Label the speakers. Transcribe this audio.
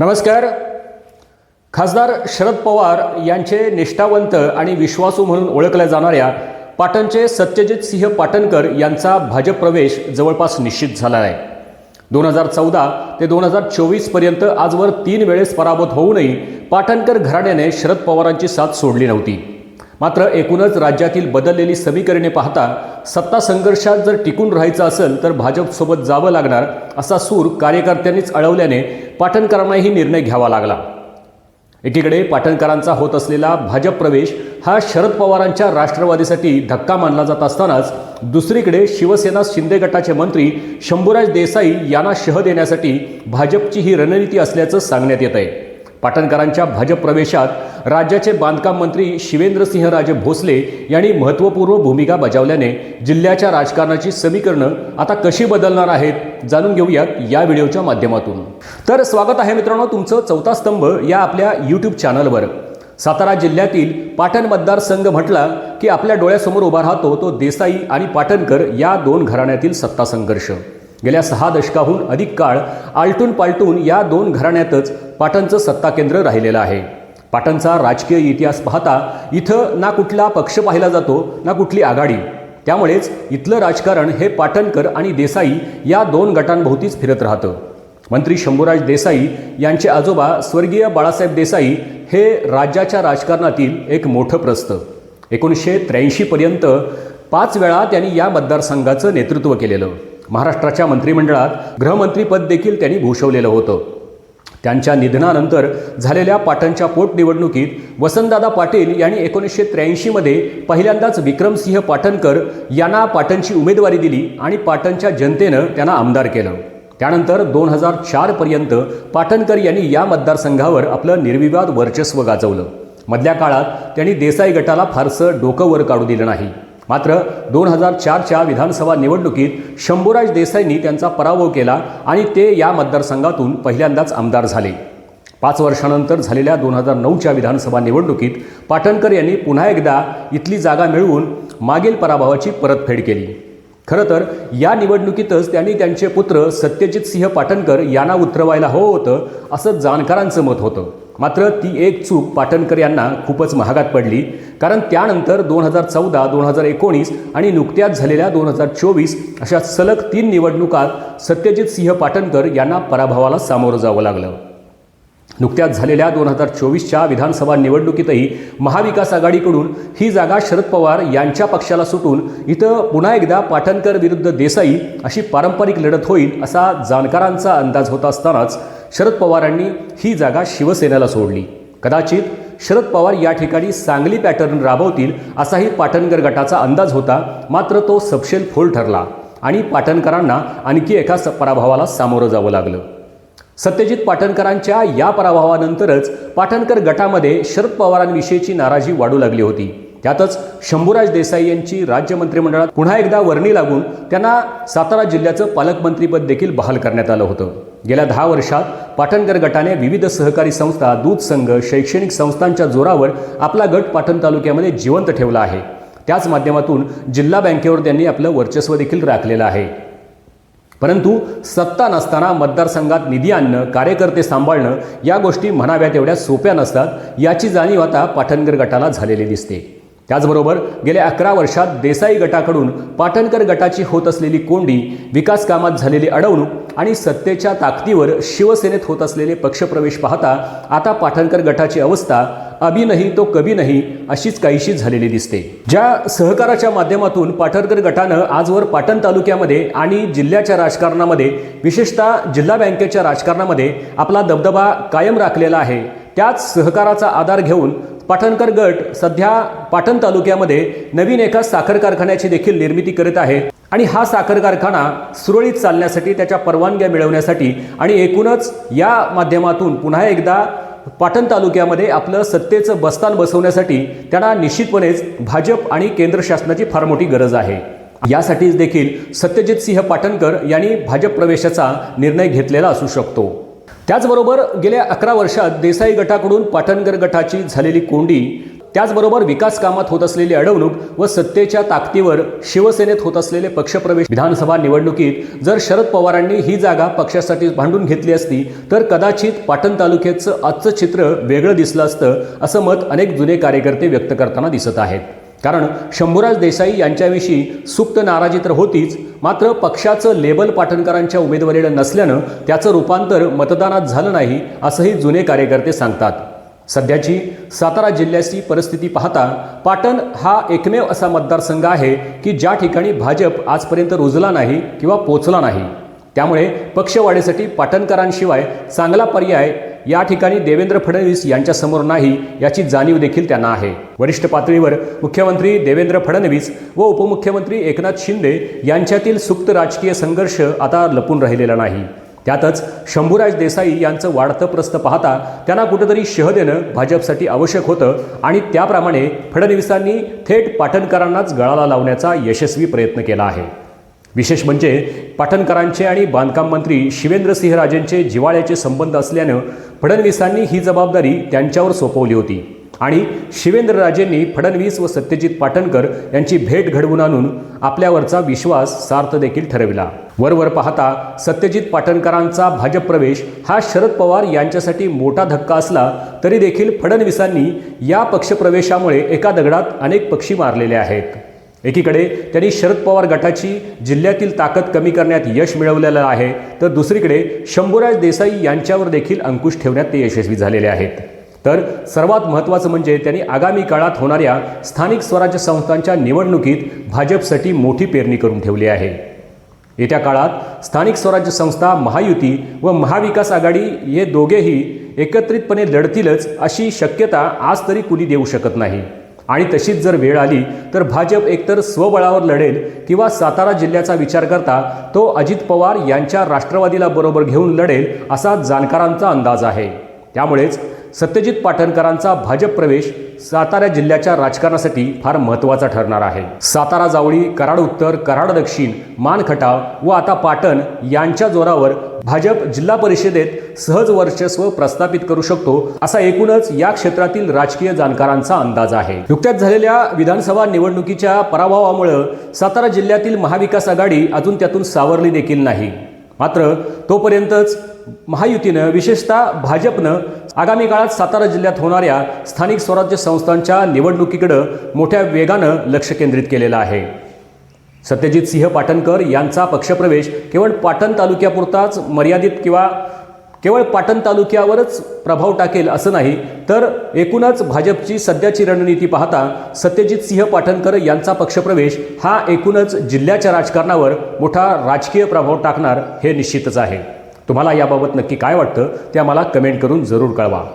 Speaker 1: नमस्कार. खासदार शरद पवार यांचे निष्ठावंत आणि विश्वासू म्हणून ओळखल्या जाणाऱ्या पाटणचे सत्यजित सिंह पाटणकर यांचा भाजप प्रवेश जवळपास निश्चित झाला आहे. दोन हजार चौदा ते दोन हजार चोवीसपर्यंत आजवर तीन वेळेस पराभूत होऊनही पाटणकर घराण्याने शरद पवारांची साथ सोडली नव्हती. मात्र एकूणच राज्यातील बदललेली समीकरणे पाहता सत्ता संघर्षात जर टिकून राहायचं असेल तर भाजपसोबत जावं लागणार असा सूर कार्यकर्त्यांनीच अळवल्याने पाटणकरांनाही निर्णय घ्यावा लागला. एकीकडे पाटणकरांचा होत असलेला भाजप प्रवेश हा शरद पवारांच्या राष्ट्रवादीसाठी धक्का मानला जात असतानाच दुसरीकडे शिवसेना शिंदे गटाचे मंत्री शंभूराज देसाई यांना शह देण्यासाठी भाजपची ही रणनीती असल्याचं सांगण्यात येत आहे पाटणकरांच्या भाजप प्रवेशात राज्याचे बांधकाम मंत्री शिवेंद्रसिंहराजे भोसले यांनी महत्त्वपूर्ण भूमिका बजावल्याने जिल्ह्याच्या राजकारणाची समीकरणं आता कशी बदलणार आहेत जाणून घेऊयात या व्हिडिओच्या माध्यमातून. तर स्वागत आहे मित्रांनो तुमचं चौथा स्तंभ या आपल्या यूट्यूब चॅनलवर सातारा जिल्ह्यातील पाटण मतदारसंघ म्हटला की आपल्या डोळ्यासमोर उभा राहतो तो देसाई आणि पाटणकर या दोन घराण्यातील सत्ता संघर्ष. गेल्या सहा दशकाहून अधिक काळ आलटून पालटून या दोन घराण्यातच पाटणचं सत्ता केंद्र राहिलेलं आहे. पाटणचा राजकीय इतिहास पाहता इथं ना कुठला पक्ष पाहिला जातो ना कुठली आघाडी. त्यामुळेच इथलं राजकारण हे पाटणकर आणि देसाई या दोन गटांभोवतीच फिरत राहतं. मंत्री शंभूराज देसाई यांचे आजोबा स्वर्गीय बाळासाहेब देसाई हे राज्याच्या राजकारणातील एक मोठं प्रस्थ एकोणीसशे त्र्याऐंशीपर्यंत पाच वेळा त्यांनी या मतदारसंघाचं नेतृत्व केलेलं. महाराष्ट्राच्या मंत्रिमंडळात गृहमंत्रीपद देखील त्यांनी भूषवलेलं होतं. त्यांच्या निधनानंतर झालेल्या पाटणच्या पोटनिवडणुकीत वसंतदादा पाटील यांनी एकोणीसशे त्र्याऐंशीमध्ये पहिल्यांदाच विक्रमसिंह पाटणकर यांना पाटणची उमेदवारी दिली आणि पाटणच्या जनतेनं त्यांना आमदार केलं. त्यानंतर दोन हजार चारपर्यंत पाटणकर यांनी या मतदारसंघावर आपलं निर्विवाद वर्चस्व गाजवलं. मधल्या काळात त्यांनी देसाई गटाला फारसं डोकं वर काढू दिलं नाही. मात्र दोन हजार चारच्या विधानसभा निवडणुकीत शंभूराज देसाईंनी त्यांचा पराभव केला आणि ते या मतदारसंघातून पहिल्यांदाच आमदार झाले. पाच वर्षानंतर झालेल्या दोन हजार नऊच्या विधानसभा निवडणुकीत पाटणकर यांनी पुन्हा एकदा इथली जागा मिळवून मागील पराभवाची परतफेड केली. खरं तर या निवडणुकीतच त्यांनी त्यांचे पुत्र सत्यजित सिंह पाटणकर यांना उतरवायला हवं होतं असं जाणकारांचं मत होतं. मात्र ती एक चूक पाटणकर यांना खूपच महागात पडली कारण त्यानंतर दोन हजार चौदा दोन हजार एकोणीस आणि नुकत्याच झालेल्या दोन हजार चोवीस अशा सलग तीन निवडणुकात सत्यजित सिंह पाटणकर यांना पराभवाला सामोरं जावं लागलं. नुकत्याच झालेल्या दोन हजार चोवीसच्या विधानसभा निवडणुकीतही महाविकास आघाडीकडून ही जागा शरद पवार यांच्या पक्षाला सुटून इथं पुन्हा एकदा पाटणकर विरुद्ध देसाई अशी पारंपरिक लढत होईल असा जाणकारांचा अंदाज होत असतानाच शरद पवारांनी ही जागा शिवसेनेला सोडली. कदाचित शरद पवार या ठिकाणी सांगली पॅटर्न राबवतील असाही पाटणकर गटाचा अंदाज होता मात्र तो सपशेल फोल ठरला आणि पाटणकरांना आणखी एका पराभवाला सामोरं जावं लागलं. सत्यजित पाटणकरांच्या या पराभवानंतरच पाटणकर गटामध्ये शरद पवारांविषयीची नाराजी वाढू लागली होती. त्यातच शंभूराज देसाई यांची राज्य मंत्रिमंडळात पुन्हा एकदा वर्णी लागून त्यांना सातारा जिल्ह्याचं पालकमंत्रीपद देखील बहाल करण्यात आलं होतं. गेल्या दहा वर्षात पाटणकर गटाने विविध सहकारी संस्था दूध संघ शैक्षणिक संस्थांच्या जोरावर आपला गट पाटण तालुक्यामध्ये जिवंत ठेवला आहे. त्याच माध्यमातून जिल्हा बँकेवर त्यांनी आपलं वर्चस्व देखील राखलेलं आहे. परंतु सत्ता नसताना मतदारसंघात निधी आणणं कार्यकर्ते सांभाळणं या गोष्टी म्हणाव्या तेवढ्या सोप्या नसतात याची जाणीव आता पाटणकर गटाला झालेली दिसते. त्याचबरोबर गेल्या अकरा वर्षात देसाई गटाकडून पाटणकर गटाची होत असलेली कोंडी विकास कामात झालेली अडवणूक आणि सत्तेच्या ताकदीवर शिवसेनेत होत असलेले पक्षप्रवेश पाहता आता पाटणकर गटाची अवस्था अभी नाही तो कभी नाही अशीच काहीशी झालेली दिसते. ज्या सहकाराच्या माध्यमातून पाटणकर गटानं आजवर पाटण तालुक्यामध्ये आणि जिल्ह्याच्या राजकारणामध्ये विशेषतः जिल्हा बँकेच्या राजकारणामध्ये आपला दबदबा कायम राखलेला आहे. त्याच सहकाराचा आधार घेऊन पाटणकर गट सध्या पाटण तालुक्यामध्ये नवीन एका साखर कारखान्याची देखील निर्मिती करत आहे. आणि हा साखर कारखाना सुरळीत चालण्यासाठी त्याच्या परवानग्या मिळवण्यासाठी आणि एकूणच या माध्यमातून पुन्हा एकदा पाटण तालुक्यामध्ये आपलं सत्तेचं बस्तान बसवण्यासाठी त्यांना निश्चितपणेच भाजप आणि केंद्र शासनाची फार मोठी गरज आहे. यासाठीच देखील सत्यजित सिंह पाटणकर यांनी भाजप प्रवेशाचा निर्णय घेतलेला असू शकतो. त्याचबरोबर गेल्या अकरा वर्षात देसाई गटाकडून पाटणकर गटाची झालेली कोंडी त्याचबरोबर विकास कामात होत असलेली अडवणूक व सत्तेच्या ताकदीवर शिवसेनेत होत असलेले पक्षप्रवेश विधानसभा निवडणुकीत जर शरद पवारांनी ही जागा पक्षासाठी भांडून घेतली असती तर कदाचित पाटण तालुक्याचं आजचं चित्र वेगळं दिसलं असतं असं मत अनेक जुने कार्यकर्ते व्यक्त करताना दिसत आहेत. कारण शंभूराज देसाई यांच्याविषयी सुप्त नाराजी तर होतीच मात्र पक्षाचं लेबल पाटणकरांच्या उमेदवारीला नसल्यानं त्याचं रूपांतर मतदानात झालं नाही असंही जुने कार्यकर्ते सांगतात. सध्याची सातारा जिल्ह्याची परिस्थिती पाहता पाटण हा एकमेव असा मतदारसंघ आहे की ज्या ठिकाणी भाजप आजपर्यंत रुजला नाही किंवा पोचला नाही. त्यामुळे पक्षवाढीसाठी पाटणकरांशिवाय चांगला पर्याय या ठिकाणी देवेंद्र फडणवीस यांच्यासमोर नाही याची जाणीव देखील त्यांना आहे. वरिष्ठ पातळीवर मुख्यमंत्री देवेंद्र फडणवीस व उपमुख्यमंत्री एकनाथ शिंदे यांच्यातील सुप्त राजकीय संघर्ष आता लपून राहिलेला नाही. त्यातच शंभूराज देसाई यांचं वाढतं प्रस्त पाहता त्यांना कुठंतरी शह देणं भाजपसाठी आवश्यक होतं आणि त्याप्रमाणे फडणवीसांनी थेट पाटणकरांनाच गळाला लावण्याचा यशस्वी प्रयत्न केला आहे. विशेष म्हणजे पाटणकरांचे आणि बांधकाम मंत्री शिवेंद्रसिंहराजेंचे जिवाळ्याचे संबंध असल्यानं फडणवीसांनी ही जबाबदारी त्यांच्यावर सोपवली होती. आणि शिवेंद्रराजेंनी फडणवीस व सत्यजित पाटणकर यांची भेट घडवून आणून आपल्यावरचा विश्वास सार्थ देखील ठरविला. वरवर पाहता सत्यजित पाटणकरांचा भाजप प्रवेश हा शरद पवार यांच्यासाठी मोठा धक्का असला तरी देखील फडणवीसांनी या पक्षप्रवेशामुळे एका दगडात अनेक पक्षी मारलेले आहेत. एकीकडे त्यांनी शरद पवार गटाची जिल्ह्यातील ताकद कमी करण्यात यश मिळवलेलं आहे तर दुसरीकडे शंभूराज देसाई यांच्यावर देखील अंकुश ठेवण्यात ते यशस्वी झालेले आहेत. तर सर्वात महत्त्वाचं म्हणजे त्यांनी आगामी काळात होणाऱ्या स्थानिक स्वराज्य संस्थांच्या निवडणुकीत भाजपसाठी मोठी पेरणी करून ठेवली आहे. येत्या काळात स्थानिक स्वराज्य संस्था महायुती व महाविकास आघाडी हे दोघेही एकत्रितपणे लढतीलच अशी शक्यता आज तरी कुणी देऊ शकत नाही. आणि तशीच जर वेळ आली तर भाजप एकतर स्वबळावर लढेल किंवा सातारा जिल्ह्याचा विचार करता तो अजित पवार यांच्या राष्ट्रवादीला बरोबर घेऊन लढेल असा जाणकारांचा अंदाज आहे. त्यामुळेच सत्यजित पाटणकरांचा भाजप प्रवेश सातारा जिल्ह्याच्या राजकारणासाठी फार महत्त्वाचा ठरणार आहे. सातारा जावळी कराड उत्तर कराड दक्षिण मानखटाव व आता पाटण यांच्या जोरावर भाजप जिल्हा परिषदेत सहज वर्चस्व प्रस्थापित करू शकतो असा एकूणच या क्षेत्रातील राजकीय जाणकारांचा अंदाज आहे. नुकत्याच झालेल्या विधानसभा निवडणुकीच्या पराभवामुळं सातारा जिल्ह्यातील महाविकास आघाडी अजून त्यातून सावरली देखील नाही. मात्र तोपर्यंतच महायुतीनं विशेषतः भाजपनं आगामी काळात सातारा जिल्ह्यात होणाऱ्या स्थानिक स्वराज्य संस्थांच्या निवडणुकीकडं मोठ्या वेगानं लक्ष केंद्रित केलेलं आहे. सत्यजित सिंह पाटणकर यांचा पक्षप्रवेश केवळ पाटण तालुक्यापुरताच मर्यादित किंवा केवळ पाटण तालुक्यावरच प्रभाव टाकेल असं नाही तर एकूणच भाजपची सध्याची रणनीती पाहता सत्यजित सिंह पाटणकर यांचा पक्षप्रवेश हा एकूणच जिल्ह्याच्या राजकारणावर मोठा राजकीय प्रभाव टाकणार हे निश्चितच आहे. तुम्हाला याबाबत नक्की काय वाटतं ते आम्हाला कमेंट करून जरूर कळवा.